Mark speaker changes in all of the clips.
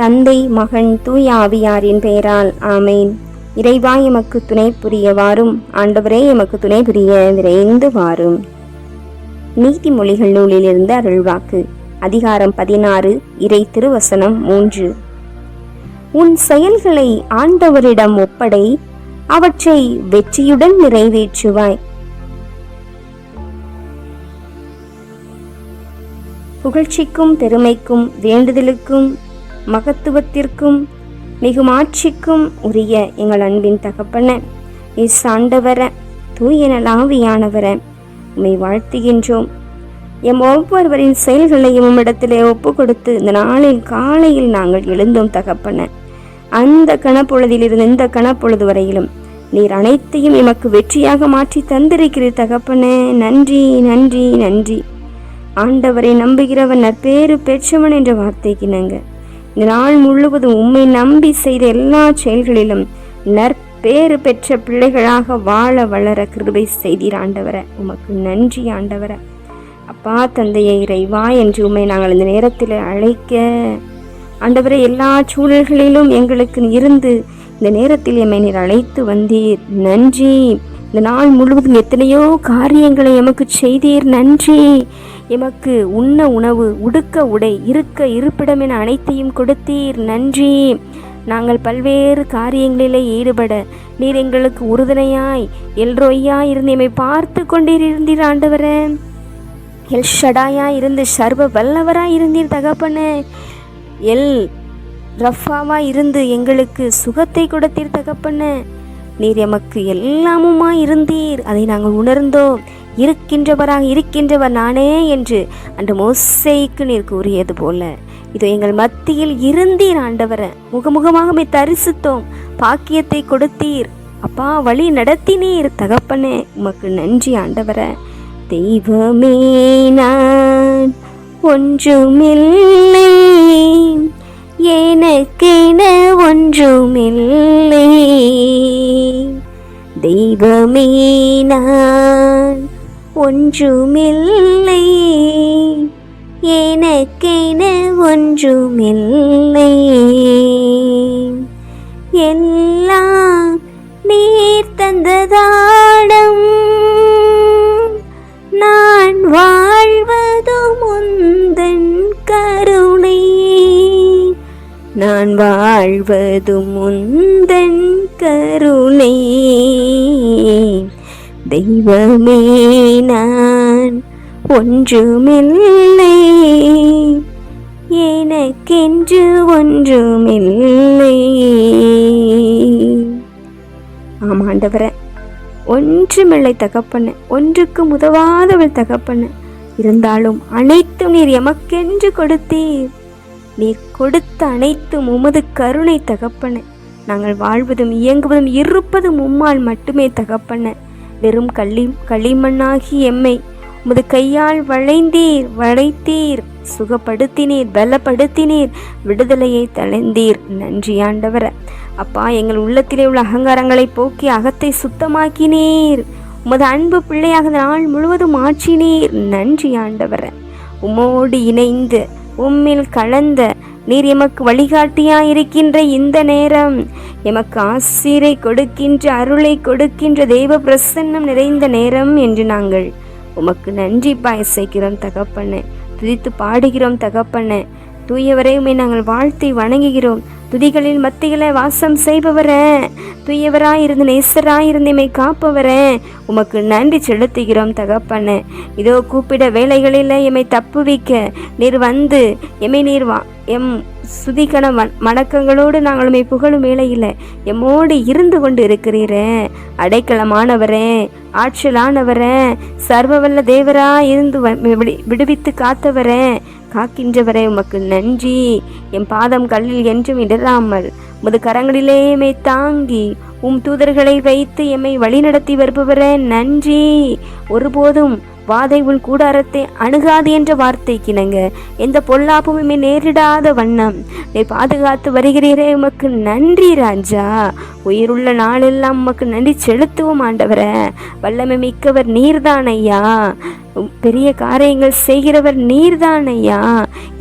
Speaker 1: தந்தை மகன் தூய ஆவியாரின் பெயரால். ஆமேன். இறைவா எமக்கு துணை புரியவாறும் ஆண்டவரே எமக்கு துணை புரிய விரைந்து வாரும் நீதிமொழிகள் நூலிலிருந்து அருள்வாக்கு. அதிகாரம் பதினாறு இறை திருவசனம் மூன்று. உன் செயல்களை ஆண்டவரிடம் ஒப்படை. அவற்றை வெற்றியுடன் நிறைவேற்றுவாய். புகழ்ச்சிக்கும் பெருமைக்கும் வேண்டுதலுக்கும் மகத்துவத்திற்கும் மிகும் ஆட்சிக்கும் உரிய எங்கள் அன்பின் தகப்பன இசாண்டவர ஆண்டவர தூயனலாவியானவர உம்மை வாழ்த்துகின்றோம். எம் ஒவ்வொருவரின் செயல்களையும் உம்மிடத்திலே ஒப்பு கொடுத்து இந்த நாளில் காலையில் நாங்கள் எழுந்தோம் தகப்பன. அந்த கணப்பொழுதிலிருந்து இந்த கணப்பொழுது வரையிலும் நீர் அனைத்தையும் எமக்கு வெற்றியாக மாற்றி தந்திருக்கிறீர் தகப்பனே. நன்றி நன்றி நன்றி. ஆண்டவரை நம்புகிறவன் நற்பேறு பெற்றவன் என்ற வார்த்தைக்கு நாங்கள் இந்த நாள் முழுவதும் உம்மை நம்பி செய்த எல்லா செயல்களிலும் நற்பேறு பெற்ற பிள்ளைகளாக வாழ வளர கிருபை செய்தீர் ஆண்டவர. உமக்கு நன்றி ஆண்டவர. அப்பா தந்தையை இறைவா என்று உம்மை நாங்கள் இந்த நேரத்தில் அழைக்க ஆண்டவரை எல்லா சூழல்களிலும் எங்களுக்கு இருந்து இந்த நேரத்தில் எம்மை நீர் அழைத்து வந்தீர். நன்றி. இந்த நாள் முழுவதும் எத்தனையோ காரியங்களை எமக்கு செய்தீர். நன்றி. எமக்கு உண்ண உணவு உடுக்க உடை இருக்க இருப்பிடம் என அனைத்தையும் கொடுத்தீர். நன்றி. நாங்கள் பல்வேறு காரியங்களிலே ஈடுபட நீர் எங்களுக்கு உறுதுணையாய் எல்ரோய்யாய் இருந்து எம்மை பார்த்து கொண்டிருந்தீர் ஆண்டவரே. எல் ஷடாயா இருந்து சர்வ வல்லவராய் இருந்தீர் தகப்பனே. எல் ரஃபாவா இருந்து எங்களுக்கு சுகத்தை கொடுத்தீர் தகப்பனே. நீர் எமக்கு எல்லாமுமா இருந்தீர். அதை நாங்கள் உணர்ந்தோம். இருக்கின்றவராக இருக்கின்றவர் நானே என்று அந்த மோசைக்கு நீர் கூறியது போல. இதோ எங்கள் மத்தியில் இருந்தீர் ஆண்டவரை. முகமுகமாக தரிசித்தோம். பாக்கியத்தை கொடுத்தீர். அப்பா வழி நடத்தினீர் தகப்பனே. உமக்கு நன்றி ஆண்டவர. தெய்வமே நான் ஒன்றுமில்லை. எனக்கென ஒன்றுமில்லை. தெய்வமே ஒன்றுமில்லை. எனக்கென ஒன்றுமில்லை. எல்லாம் நீர் தந்ததாடம். நான் வாழ்வது முந்தன் கருணை. நான் வாழ்வது முந்தன் கருணை. தெய்வமே நான் ஒன்றுமில்லை. எனக்கென்று ஒன்றுமில்லை. ஆமாண்டவரை ஒன்றுமில்லை தகப்பன ஒன்றுக்கு உதவாதவள் தகப்பன. இருந்தாலும் அனைத்தும் நீர் எமக்கென்று கொடுத்தீர். நீர் கொடுத்த அனைத்தும் உமது கருணை தகப்பன. நாங்கள் வாழ்வதும் இயங்குவதும் இருப்பதும் உம்மால் மட்டுமே தகப்பன. வெறும் களி களிமண்ணாகி எம்மை உமது கையால் வளைந்தீர் வளைத்தீர். சுகப்படுத்தினீர் பலப்படுத்தினீர். விடுதலையை தளைந்தீர். நன்றி ஆண்டவர. அப்பா எங்கள் உள்ளத்திலே உள்ள அகங்காரங்களை போக்கி அகத்தை சுத்தமாக்கினீர். உமது அன்பு பிள்ளையாக நாள் முழுவதும் ஆற்றினீர். நன்றி ஆண்டவர. உமோடு இணைந்து உம்மில் கலந்த நீர் எமக்கு வழிகாட்டியாயிருக்கின்ற இந்த நேரம். எமக்கு ஆசிரை கொடுக்கின்ற அருளை கொடுக்கின்ற தெய்வ பிரசன்னம் நிறைந்த நேரம் என்று நாங்கள் உமக்கு நன்றி பாயசைக்கிறோம் தகப்பண்ணே துதித்து பாடுகிறோம் தகப்பண்ணே தூயவரை நாங்கள் வாழ்த்தி வணங்குகிறோம். துதிகளில் மத்தியில வாசம் செய்பவரே. தூயவராயிருந்து நேசராயிருந்து எம்மை காப்பவரே. உமக்கு நன்றி செலுத்துகிறோம் தகப்பண்ணே இதோ கூப்பிட வேலைகளில் எம்மை தப்புவிக்க நீர் வந்து எம்மை நீர் வா எம் சுதிக்கண வண வணக்கங்களோடு நாங்கள் உம்மை புகழும் வேளையில் எம்மோடு இருந்து கொண்டு இருக்கிறீரே அடைக்கலமானவரே ஆற்றலானவரே சர்வவல்ல தேவரா இருந்து விடு- விடுவித்து காத்தவரே. காக்கின்றவரே உமக்கு நன்றி. என் பாதம் கல்லில் என்றும் இடராமல் உமது கரங்களிலே எம்மை தாங்கி உம் தூதர்களை வைத்து எம்மை வழிநடத்தி வருபவரே நன்றி. ஒருபோதும் வாதை உன் கூடாரத்தை அணுகாது என்ற வார்த்தைக்கு இணங்க எந்த பொல்லாப்புமே நேரிடாத வண்ணம். நீ பாதுகாத்து வருகிறீரே உமக்கு நன்றி ராஜா. உயிருள்ள நாளெல்லாம் உமக்கு நன்றி செலுத்துவோம் ஆண்டவர. வல்லமை மிக்கவர் நீர்தான் ஐயா பெரிய காரியங்கள் செய்கிறவர் நீர்தான் ஐயா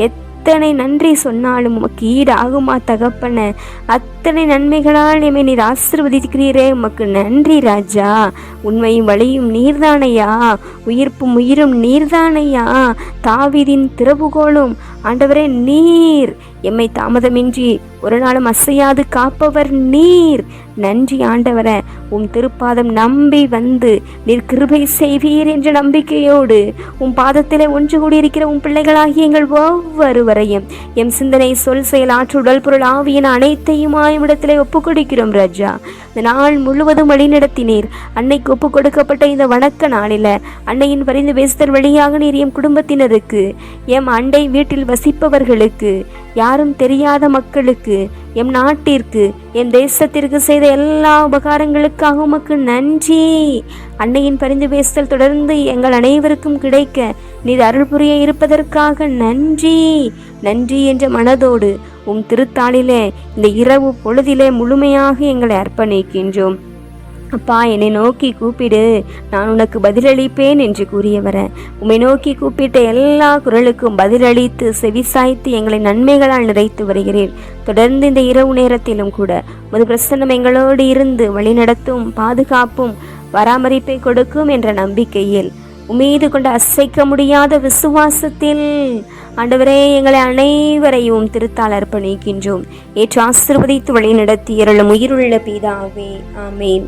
Speaker 1: எத் எத்தனை நன்றி சொன்னாலும் உமக்கு ஈடு ஆகுமா தகப்பன? அத்தனை நன்மைகளால் எம்மை நீர் ஆசிர்வதிக்கிறீரே உமக்கு நன்றி ராஜா. உண்மையும் வழியும் நீர்தானையா? உயிர்ப்பும் உயிரும் நீர்தானையா? தாவிதின் திறவுகோளும் ஆண்டவரே நீர். எம்மை தாமதமின்றி ஒரு நாளும் அசையாது காப்பவர் நீர். நன்றி ஆண்டவரை உம் திருப்பாதம் நம்பி வந்து நீர் கிருபை செய்வீர் என்ற நம்பிக்கையோடு உம் பாதத்திலே ஒன்று கூடியிருக்கிற உம் பிள்ளைகளாகிய எங்கள் ஒவ்வொருவரையும் எம் சிந்தனை சொல் செயல் ஆற்று உடல் பொருள் ஆவியின் அனைத்தையுமாய் இடத்திலே ஒப்புக் கொடுக்கிறோம் ராஜா. இந்த நாள் முழுவதும் வழிநடத்தினீர். அன்னைக்கு ஒப்பு கொடுக்கப்பட்ட இந்த வணக்க நாளில் அன்னையின் பரிந்து பேசுதல் வழியாக நீர் எம் குடும்பத்தினருக்கு எம் அண்டை வீட்டில் வசிப்பவர்களுக்கு யாரும் தெரியாத மக்களுக்கு எம் நாட்டிற்கு எம் தேசத்திற்கு செய்த எல்லா உபகாரங்களுக்காக உமக்கு நன்றி. அன்னையின் பரிந்து பேசுதல் தொடர்ந்து எங்கள் அனைவருக்கும் கிடைக்க நீர் அருள் புரிய இருப்பதற்காக நன்றி. நன்றி என்ற மனதோடு உம் திருத்தாளிலே இந்த இரவு பொழுதிலே முழுமையாக எங்களை அர்ப்பணிக்கின்றோம். அப்பா என்னை நோக்கி கூப்பிடு. நான் உனக்கு பதிலளிப்பேன் என்று கூறியவர உம்மை நோக்கி கூப்பிட்ட எல்லா குரலுக்கும் பதிலளித்து செவிசாய்த்து எங்களை நன்மைகளால் நிறைத்து வருகிறேன் தொடர்ந்து இந்த இரவு நேரத்திலும் கூட உமது பிரசன்னம் எங்களோடு இருந்து வழிநடத்தும் பாதுகாப்பும் பராமரிப்பை கொடுக்கும் என்ற நம்பிக்கையில் உமீது கொண்ட அசைக்க முடியாத விசுவாசத்தில் ஆண்டவரே எங்களை அனைவரையும் திருத்தால் அர்ப்பணிக்கின்றோம். ஏற்று ஆசிர்வதித்து வழிநடத்தி இரளும் உயிருள்ள பீதாவே. ஆமேன்.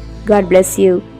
Speaker 1: God bless you.